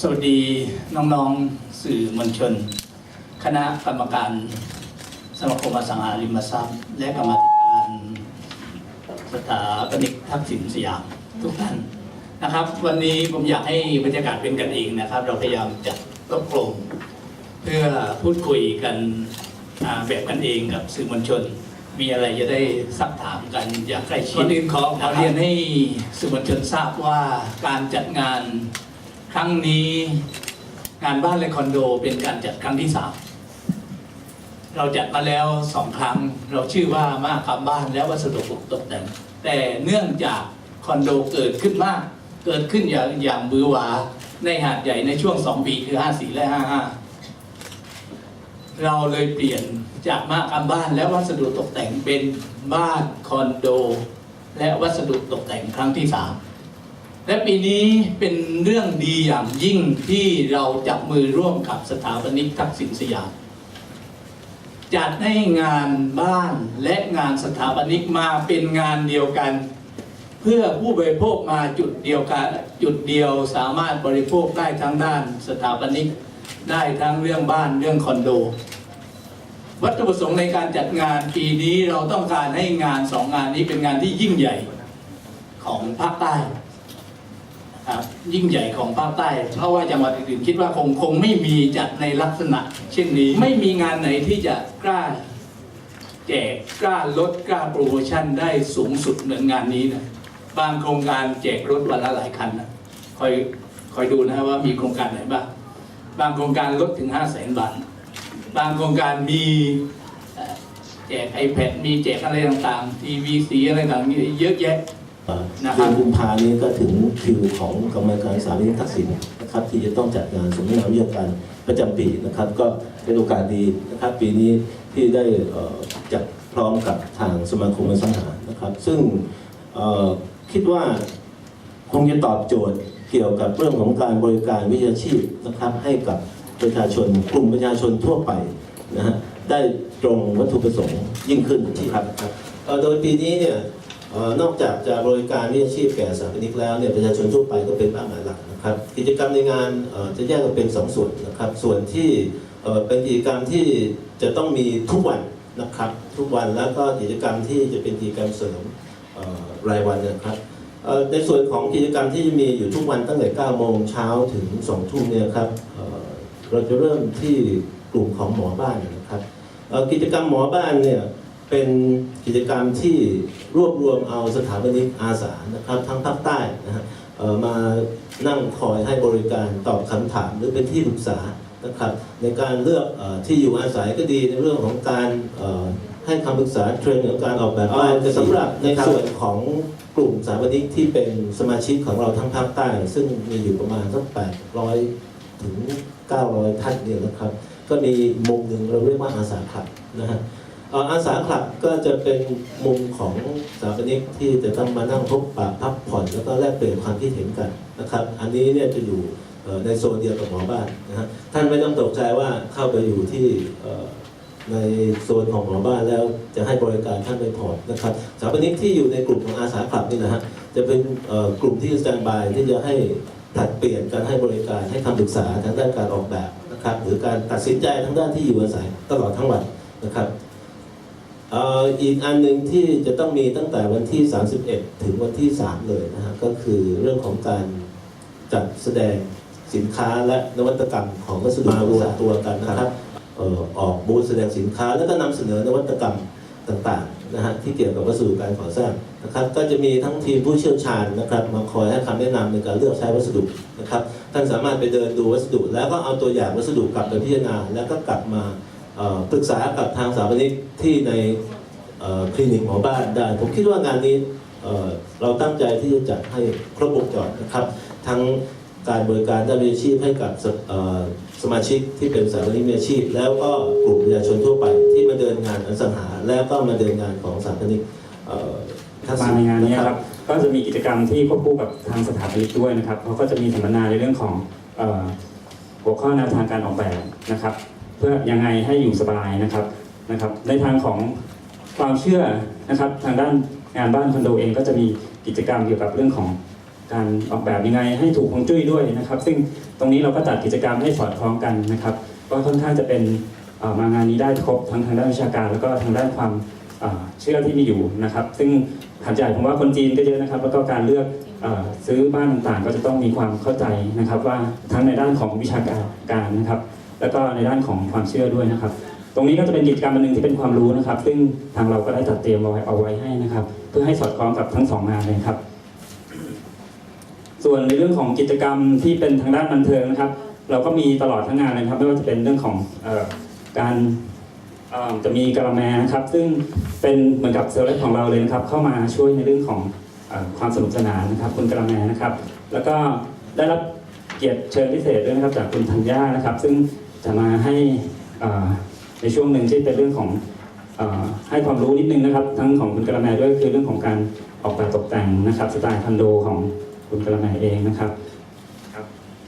สวัสดีน้องๆสื่อมวลชน คณะกรรมการสมาคมอสังหาริมทรัพย์ และกรรมาธิการสถาปนิกทักษิณสยามทุกท่านนะครับ วันนี้ผมอยากให้บรรยากาศเป็นกันเองนะครับ เราพยายามจัดรวบรวมเพื่อพูดคุยกันอ่าแบบกันเองกับสื่อมวลชน มีอะไรจะได้ซักถามกันอย่างใกล้ชิดก่อนอื่นขอขอเรียนให้สื่อมวลชนทราบว่าการจัดงาน ครั้งนี้งานบ้านและคอนโดเป็นการจัดครั้งที่สามเราจัดมาแล้วสองครั้ง เราชื่อว่ามากคำบ้านและวัสดุตกแต่ง แต่เนื่องจากคอนโดเกิดขึ้นมาก เกิดขึ้นอย่างอย่างบือหวาในหาดใหญ่ในช่วงสองปีคือห้าสี่และห้าห้าเราเลยเปลี่ยนจากมากคำบ้านและวัสดุตกแต่งเป็นบ้านคอนโด และวัสดุตกแต่งครั้งที่สาม และปีนี้เป็นเรื่องดีอย่างยิ่งที่เราจับมือร่วมกับสถาปนิกทักษิณสยามจัดให้งานบ้านและงานสถาปนิกมาเป็นงานเดียวกัน เพื่อผู้บริโภคมาจุดเดียวกันจุดเดียวสามารถบริโภคได้ทั้งด้านสถาปนิกได้ทั้งเรื่องบ้านเรื่องคอนโด วัตถุประสงค์ในการจัดงานปีนี้เราต้องการให้งานสองงานนี้เป็นงานที่ยิ่งใหญ่ของภาคใต้ ยิ่งใหญ่ของภาคใต้ เพราะว่าจังหวัดอื่นๆคิดว่าคงคงไม่มีจัดในลักษณะ เช่นนี้ไม่มีงานไหนที่จะกล้าแจกกล้าลดกล้าโปรโมชั่นได้สูงสุดเหมือนงานนี้นะบางโครงการแจกรถวันละหลายคันนะคอยคอยดูนะว่ามีโครงการไหนบ้างบางโครงการลดถึงห้าแสนบาท บางโครงการมีแจก iPad มีแจกอะไรต่างๆ ทีวีสีอะไรต่างๆเยอะแยะ เดือนกุมภานี้ก็ถึงคิวของกรรมการสามีทักษิณนะครับที่จะต้องจัดงานสมนาวิทยาการประจำปีนะครับ ก็เป็นโอกาสดีนะครับปีนี้ที่ได้เอ่อจัดพร้อมกับทางสมาคมอสังหานะครับ ซึ่งเอ่อคิดว่าคงจะตอบโจทย์เกี่ยวกับเรื่องของการบริการวิชาชีพนะครับ ให้กับประชาชนกลุ่มประชาชนทั่วไปนะฮะได้ตรงวัตถุประสงค์ยิ่งขึ้นครับครับเอ่อโดยปีนี้เนี่ยเอ่อ นอกจากจะบริการวิชาชีพแก่สถาปนิกแล้วเนี่ยประชาชนทั่วไปก็เป็นเป้าหมายหลักนะครับ กิจกรรมในงานจะแยกออกเป็นสองส่วนนะครับ ส่วนที่เป็นกิจกรรมที่จะต้องมีทุกวันนะครับทุกวันแล้วก็กิจกรรมที่จะเป็นกิจกรรมเสริมรายวันนะครับในส่วนของกิจกรรมที่จะมีอยู่ทุกวันตั้งแต่ 9 โมงเช้าถึง 2 ทุ่มเนี่ยครับเราจะเริ่มที่กลุ่มของหมอบ้านนะครับกิจกรรมหมอบ้านเนี่ย เป็นกิจกรรมที่รวบรวมเอาสถาปนิกอาสานะครับทั้งภาคใต้นะฮะมานั่งคอยให้บริการตอบคำถามหรือเป็นที่ปรึกษานะครับในการเลือกอที่อยู่อาศัยก็ดีในเรื่องของการให้คำปรึกษาเทรนด์ของการออกแบบบ้านแต่สำหรับในส่วนของกลุ่มสถาปนิกที่เป็นสมาชิกของเราทั้งภาคใต้ ซึ่งมีอยู่ประมาณสัก800 ถึง 900 ท่านเนี่ยนะครับ ก็มีมุมหนึ่งเราเรียกว่าอาสาคลับนะฮะ อ่ออาสาคลับก็จะเป็นมุมของสถาปนิกที่จะต้องมานั่งพบปะพักผ่อนแล้วก็แลกเปลี่ยนความคิดเห็นกันนะครับ อันนี้เนี่ยจะอยู่ในโซนเดียวกับหมอบ้านนะฮะท่านไม่ต้องตกใจว่าเข้าไปอยู่ที่ในโซนของหมอบ้านแล้วจะให้บริการท่านไม่พอนะครับสถาปนิกที่อยู่ในกลุ่มของอาสาคลับนี่นะฮะจะเป็นกลุ่มที่สแตนบายที่จะให้ผลัดเปลี่ยนการให้บริการให้คำปรึกษาทางด้านการออกแบบนะครับหรือการตัดสินใจทางด้านที่อยู่อาศัยตลอดทั้งวันนะครับ อีกอันหนึ่งที่จะต้องมีตั้งแต่วันที่ 31 ถึงวันที่ 3 เลยนะฮะก็คือเรื่องของการจัดแสดงสินค้าและนวัตกรรมของวัสดุมารวมตัวกันนะครับออกบูธแสดงสินค้าแล้วก็นำเสนอนวัตกรรมต่างๆนะฮะที่เกี่ยวกับวัสดุการก่อสร้างนะครับ ก็จะมีทั้งทีมผู้เชี่ยวชาญนะครับมาคอยให้คำแนะนำในการเลือกใช้วัสดุนะครับท่านสามารถไปเดินดูวัสดุ แล้วก็เอาตัวอย่างวัสดุกลับไปพิจารณาแล้วก็กลับมา ปรึกษากับทางสถาปนิกที่ในเอ่อคลินิกหมอบ้านได้ ผมคิดว่างานนี้เอ่อเราตั้งใจที่จะจัดให้ครบวงจรนะครับ ทั้งการบริการด้านวิชาชีพให้กับสเอ่อสมาชิกที่เป็นสถาปนิกมืออาชีพ แล้วก็กลุ่มประชาชนทั่วไปที่มาเดินงานอสังหา แล้วก็มาเดินงานของสถาปนิกเอ่อทัศมาในงานนี้ครับก็จะมีกิจกรรมที่ควบคู่กับทางสถาปนิกด้วยนะครับเขาก็จะมีสัมมนาในเรื่องของเอ่อหัวข้อแนวทางการออกแบบนะครับ เพื่อยังไงให้อยู่สบายนะครับนะครับ ในทางของความเชื่อนะครับทางด้านงานบ้านคอนโดเองก็จะมีกิจกรรมเกี่ยวกับเรื่องของการออกแบบยังไงให้ถูกฮวงจุ้ยด้วยนะครับ ซึ่งตรงนี้เราก็จัดกิจกรรมให้สอดคล้องกันนะครับก็ค่อนข้างจะเป็นมางานนี้ได้ครบทั้งทางด้านวิชาการ แล้วก็ทางด้านความเชื่อที่มีอยู่นะครับ ซึ่งหัดใหญ่ผมว่าคนจีนก็เยอะนะครับ แล้วก็การเลือกอซื้อบ้านต่างๆ ก็จะต้องมีความเข้าใจนะครับ ว่าทั้งในด้านของวิชาการนะครับ แล้วก็ในด้านของความเชื่อด้วยนะครับ ตรงนี้ก็จะเป็นกิจกรรมอันหนึ่งที่เป็นความรู้นะครับ ซึ่งทางเราก็ได้จัดเตรียมเอาไว้เอาไว้ให้นะครับ เพื่อให้สอดคล้องกับทั้งสองงานเลยครับ ส่วนในเรื่องของกิจกรรมที่เป็นทางด้านบันเทิงนะครับ เราก็มีตลอดทั้งงานเลยครับไม่ว่าจะเป็นเรื่องของออการจะมีกระแมนะครับ ซึ่งเป็นเหมือนกับเซลล์เลของเราเลยนะครับ เข้ามาช่วยในเรื่องของอความสนุกสนานนะครับคุณกระแมนะครับ แล้วก็ได้รับเกียรติเชิญพิเศษด้วยนะครับ จากคุณธัญญานะครับ ซึ่ง จะมาให้เอ่อในช่วงหนึ่งที่เป็นเรื่องของเออให้ความรู้นิดนึงนะครับ ทั้งของคุณกระแมด้วยคือเรื่องของการออกแบบตกแต่งนะครับสไตล์คอนโดของคุณกระแมเองนะครับ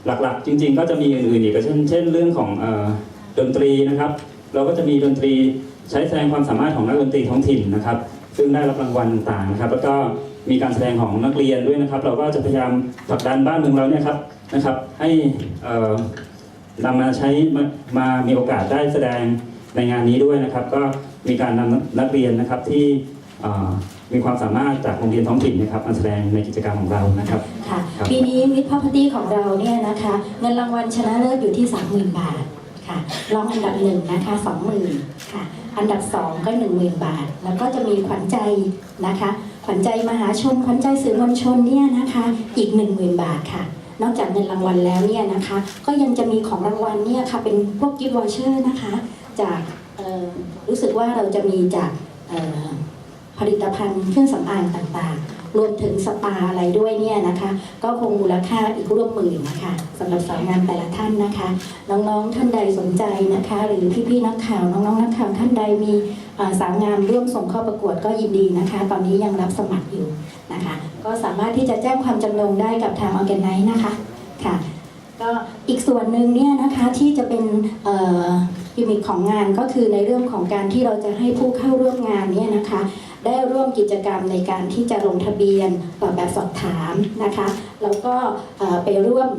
หลักๆจริง ๆ ก็จะมีอื่นๆอีกก็เช่นเช่น เรื่องของเออดนตรีนะครับ เราก็จะมีดนตรีใช้แสดงความสามารถของนักดนตรีท้องถิ่นนะครับ ซึ่งได้รับรางวัลต่างๆนะครับ แล้วก็มีการแสดงของนักเรียนด้วยนะครับ เราก็จะพยายามผลักดันบ้านเมืองเราเนี่ยครับนะครับ ให้เอ่อ นำมาใช้มามามีโอกาสได้แสดงในงานนี้ด้วยนะครับ ก็มีการนำนักเรียนนะครับที่เอ่อมีความสามารถจากโรงเรียนท้องถิ่นนะครับมาแสดงในกิจกรรมของเรานะครับค่ะครับปีนี้มิตรพ r o p e r t y ของเราเนี่ยนะคะเงินรางวัลชนะเลิศอยู่ที่ 30,000 บาทค่ะรองอันดับหนึ่งนะคะ20,000ค่ะอันดับสองก็10,000 บาท แล้วก็จะมีขวัญใจนะคะ ขวัญใจมหาชนขวัญใจสื่อมวลชนเนี่ยนะคะอีก 10,000 บาทค่ะ นอกจากเงินรางวัลแล้วเนี่ยนะคะ ก็ยังจะมีของรางวัลเนี่ยค่ะเป็นพวกกิฟต์วอเชอร์นะคะ จากรู้สึกว่าเราจะมีจากผลิตภัณฑ์เครื่องสำอางต่างๆ รวมถึงสปาอะไรด้วยเนี่ยนะคะ ก็คงมูลค่าอีกร่วมหมื่นนะคะสำหรับสาวงามแต่ละท่านนะคะ น้องๆท่านใดสนใจนะคะ หรือพี่ๆนักข่าวน้องๆนักข่าวท่านใดมี สาวงามร่วมส่งเข้าประกวดก็ยินดีนะคะ ตอนนี้ยังรับสมัครอยู่นะคะ ก็สามารถที่จะแจ้งความจำนงได้กับทางออแกนไนซ์นะคะค่ะก็อีกส่วนหนึ่งเนี่ยนะคะที่จะเป็นกิมมิคของงานก็คือในเรื่องของการที่เราจะให้ผู้เข้าร่วมงานเนี่ยนะคะ ได้ร่วมกิจกรรมในการที่จะลงทะเบียนแบบสอบถามนะคะแล้วก็ไปร่วม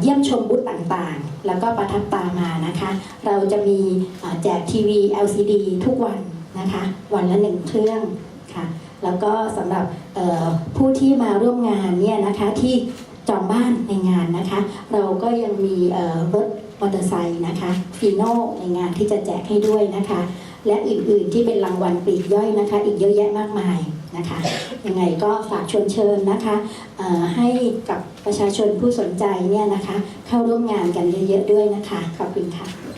เยี่ยมชมบูธต่างๆ แล้วก็ประทับตามานะคะ เราจะมีแจกทีวี LCD ทุกวันนะคะวันละหนึ่งเครื่องค่ะแล้วก็สำหรับผู้ที่มาร่วมงานเนี่ยนะคะที่จองบ้านในงานนะคะ เราก็ยังมีรถมอเตอร์ไซค์นะคะฟีโน่ในงานที่จะแจกให้ด้วยนะคะ และอื่นๆที่เป็นรางวัลปลีกย่อยนะคะ อีกเยอะแยะมากมายนะคะยังไงก็ฝากชวนเชิญนะคะให้กับประชาชนผู้สนใจเนี่ยนะคะ เข้าร่วมงานกันเยอะๆด้วยนะคะ ขอบคุณค่ะ